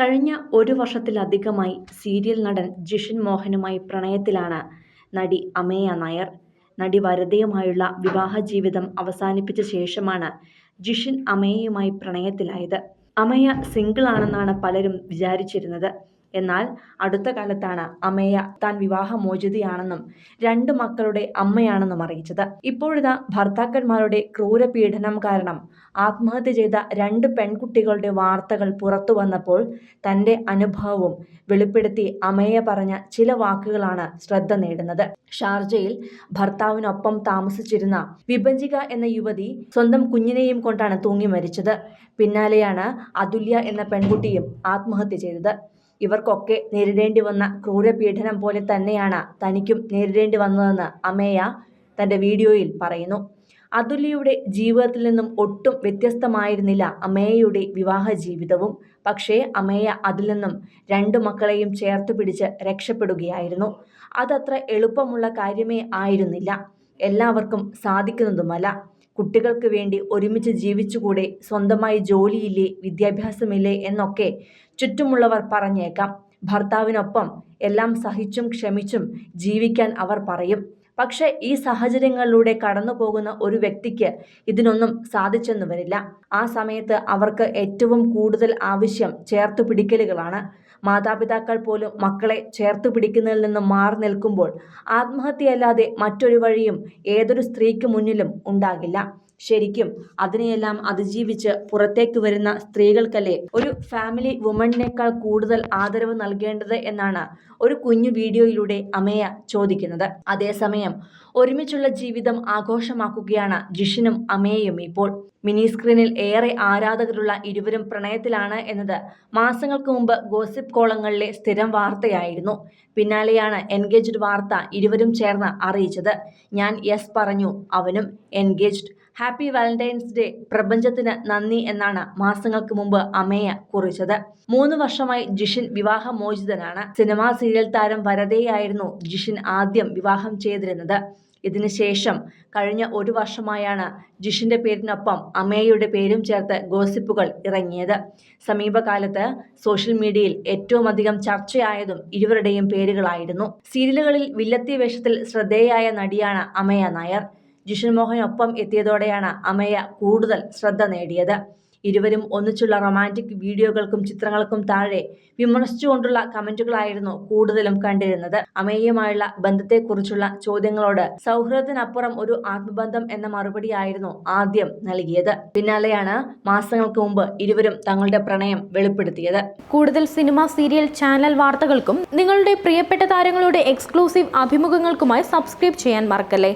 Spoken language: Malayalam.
കഴിഞ്ഞ ഒരു വർഷത്തിലധികമായി സീരിയൽ നടൻ ജിഷൻ മോഹനുമായി പ്രണയത്തിലാണ് നടി അമേയ നായർ. നടി വരതയുമായുള്ള വിവാഹ ജീവിതം അവസാനിപ്പിച്ച ശേഷമാണ് ജിഷൻ അമേയയുമായി പ്രണയത്തിലായത്. അമേയ സിംഗിൾ ആണെന്നാണ് പലരും വിചാരിച്ചിരുന്നത്. എന്നാൽ അടുത്ത കാലത്താണ് അമേയ താൻ വിവാഹമോചിതയാണെന്നും രണ്ട് മക്കളുടെ അമ്മയാണെന്നും അറിയിച്ചത്. ഇപ്പോഴിതാ ഭർത്താക്കന്മാരുടെ ക്രൂരപീഡനം കാരണം ആത്മഹത്യ ചെയ്ത രണ്ട് പെൺകുട്ടികളുടെ വാർത്തകൾ പുറത്തു വന്നപ്പോൾ തന്റെ അനുഭവവും വെളിപ്പെടുത്തി അമേയ പറഞ്ഞ ചില വാക്കുകളാണ് ശ്രദ്ധ നേടുന്നത്. ഷാർജയിൽ ഭർത്താവിനൊപ്പം താമസിച്ചിരുന്ന വിഭജിക എന്ന യുവതി സ്വന്തം കുഞ്ഞിനെയും കൊണ്ടാണ് തൂങ്ങി മരിച്ചത്. പിന്നാലെയാണ് അതുല്യ എന്ന പെൺകുട്ടിയും ആത്മഹത്യ ചെയ്തത്. ഇവർക്കൊക്കെ നേരിടേണ്ടി വന്ന ക്രൂരപീഡനം പോലെ തന്നെയാണ് തനിക്കും നേരിടേണ്ടി വന്നതെന്ന് അമേയ തന്റെ വീഡിയോയിൽ പറയുന്നു. അതുല്യയുടെ ജീവിതത്തിൽ നിന്നും ഒട്ടും വ്യത്യസ്തമായിരുന്നില്ല അമേയയുടെ വിവാഹ ജീവിതവും പക്ഷേ അമേയ അതിൽ നിന്നും രണ്ടു മക്കളെയും ചേർത്ത് പിടിച്ച് രക്ഷപ്പെടുകയായിരുന്നു. അതത്ര എളുപ്പമുള്ള കാര്യമേ ആയിരുന്നില്ല. എല്ലാവർക്കും സാധിക്കുന്നതുമല്ല. കുട്ടികൾക്ക് വേണ്ടി ഒരുമിച്ച് ജീവിച്ചുകൂടെ, സ്വന്തമായി ജോലിയില്ലേ, വിദ്യാഭ്യാസമില്ലേ എന്നൊക്കെ ചുറ്റുമുള്ളവർ പറഞ്ഞേക്കാം. ഭർത്താവിനൊപ്പം എല്ലാം സഹിച്ചും ക്ഷമിച്ചും ജീവിക്കാൻ അവർ പറയും. പക്ഷേ ഈ സാഹചര്യങ്ങളിലൂടെ കടന്നു പോകുന്ന ഒരു വ്യക്തിക്ക് ഇതിനൊന്നും സാധിച്ചെന്നു വരില്ല. ആ സമയത്ത് അവർക്ക് ഏറ്റവും കൂടുതൽ ആവശ്യം ചേർത്തുപിടിക്കലുകളാണ്. മാതാപിതാക്കൾ പോലും മക്കളെ ചേർത്ത് പിടിക്കുന്നതിൽ നിന്ന് മാറി നിൽക്കുമ്പോൾ ആത്മഹത്യയല്ലാതെ മറ്റൊരു വഴിയും ഏതൊരു സ്ത്രീക്ക് മുന്നിലും ഉണ്ടാകില്ല. ശരിക്കും അതിനെയെല്ലാം അതിജീവിച്ച് പുറത്തേക്ക് വരുന്ന സ്ത്രീകൾക്കല്ലേ ഒരു ഫാമിലി വുമണിനേക്കാൾ കൂടുതൽ ആദരവ് നൽകേണ്ടത് എന്നാണ് ഒരു കുഞ്ഞു വീഡിയോയിലൂടെ അമേയ ചോദിക്കുന്നത്. അതേസമയം ഒരുമിച്ചുള്ള ജീവിതം ആഘോഷമാക്കുകയാണ് ജിഷിനും അമേയയും ഇപ്പോൾ. മിനി സ്ക്രീനിൽ ഏറെ ആരാധകരുള്ള ഇരുവരും പ്രണയത്തിലാണ് എന്നത് മാസങ്ങൾക്ക് മുമ്പ് ഗോസിപ്പ് കോളങ്ങളിലെ സ്ഥിരം വാർത്തയായിരുന്നു. പിന്നാലെയാണ് എൻഗേജ്ഡ് വാർത്ത ഇരുവരും ചേർന്ന് അറിയിച്ചത്. ഞാൻ യെസ് പറഞ്ഞു, അവനും എൻഗേജ്ഡ്. ഹാപ്പി വാലന്റൈൻസ് ഡേ പ്രപഞ്ചത്തിന് നന്ദി എന്നാണ് മാസങ്ങൾക്ക് മുമ്പ് അമേയ കുറിച്ചത്. മൂന്ന് വർഷമായി ജിഷിൻ വിവാഹമോചിതനാണ്. സിനിമാ സീരിയൽ താരം വരതയായിരുന്നു ജിഷിൻ ആദ്യം വിവാഹം ചെയ്തിരുന്നത്. ഇതിനുശേഷം കഴിഞ്ഞ ഒരു വർഷമായാണ് ജിഷിന്റെ പേരിനൊപ്പം അമേയയുടെ പേരും ചേർത്ത് ഗോസിപ്പുകൾ ഇറങ്ങിയത്. സമീപകാലത്ത് സോഷ്യൽ മീഡിയയിൽ ഏറ്റവും അധികം ചർച്ചയായതും ഇരുവരുടെയും പേരുകളായിരുന്നു. സീരിയലുകളിൽ വില്ലത്തി വേഷത്തിൽ ശ്രദ്ധേയായ നടിയാണ് അമേയ നായർ. ജിഷിൻ മോഹനൊപ്പം എത്തിയതോടെയാണ് അമയ കൂടുതൽ ശ്രദ്ധ നേടിയത്. ഇരുവരും ഒന്നിച്ചുള്ള റൊമാന്റിക് വീഡിയോകൾക്കും ചിത്രങ്ങൾക്കും താഴെ വിമർശിച്ചുകൊണ്ടുള്ള കമന്റുകളായിരുന്നു കൂടുതലും കണ്ടിരുന്നത്. അമേയയുമായുള്ള ബന്ധത്തെക്കുറിച്ചുള്ള ചോദ്യങ്ങളോട് സൗഹൃദത്തിനപ്പുറം ഒരു ആത്മബന്ധം എന്ന മറുപടിയായിരുന്നു ആദ്യം നൽകിയത്. പിന്നാലെയാണ് മാസങ്ങൾക്ക് മുമ്പ് ഇരുവരും തങ്ങളുടെ പ്രണയം വെളിപ്പെടുത്തിയത്. കൂടുതൽ സിനിമ, സീരിയൽ, ചാനൽ വാർത്തകൾക്കും നിങ്ങളുടെ പ്രിയപ്പെട്ട താരങ്ങളുടെ എക്സ്ക്ലൂസീവ് അഭിമുഖങ്ങൾക്കുമായി സബ്സ്ക്രൈബ് ചെയ്യാൻ മറക്കല്ലേ